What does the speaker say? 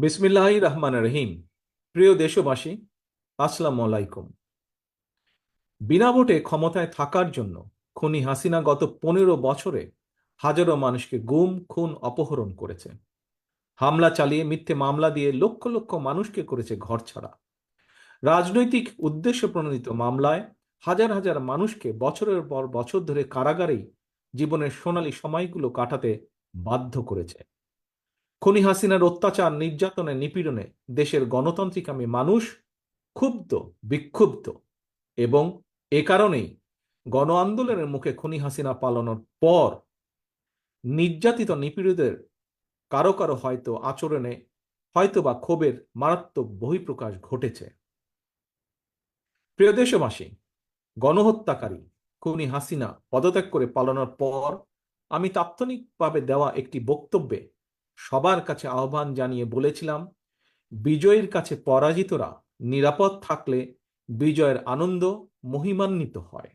বিসমিল্লাহ রহমান রহিম। প্রিয় দেশবাসী, আসসালামু আলাইকুম। বিনা ভোটে ক্ষমতায় থাকার জন্য খুনি হাসিনা গত পনেরো বছরে হাজারো মানুষকে গুম, খুন, অপহরণ করেছে। হামলা চালিয়ে মিথ্যে মামলা দিয়ে লক্ষ লক্ষ মানুষকে করেছে ঘরছাড়া রাজনৈতিক উদ্দেশ্য প্রণোদিত মামলায় হাজার হাজার মানুষকে বছরের পর বছর ধরে কারাগারেই জীবনের সোনালী সময়গুলো কাটাতে বাধ্য করেছে। খনি হাসিনার অত্যাচার নির্যাতনে নিপীড়নে দেশের গণতান্ত্রিকামী মানুষ ক্ষুব্ধ, বিক্ষুব্ধ এবং এ কারণেই গণ আন্দোলনের মুখে খনি হাসিনা পালানোর পর নির্যাতিত নিপীড়িতদের কারও কারও হয়তো আচরণে হয়তো বা ক্ষোভের মারাত্মক বহিঃপ্রকাশ ঘটেছে। প্রিয় দেশবাসী, গণহত্যাকারী খুনি হাসিনা পদত্যাগ করে পালানোর পর আমি তাৎক্ষণিকভাবে দেওয়া একটি বক্তব্যে সবার কাছে আহ্বান জানিয়ে বলেছিলাম বিজয়ের কাছে পরাজিতরা নিরাপদ থাকলে বিজয়ের আনন্দ মহিমান্বিত হয়।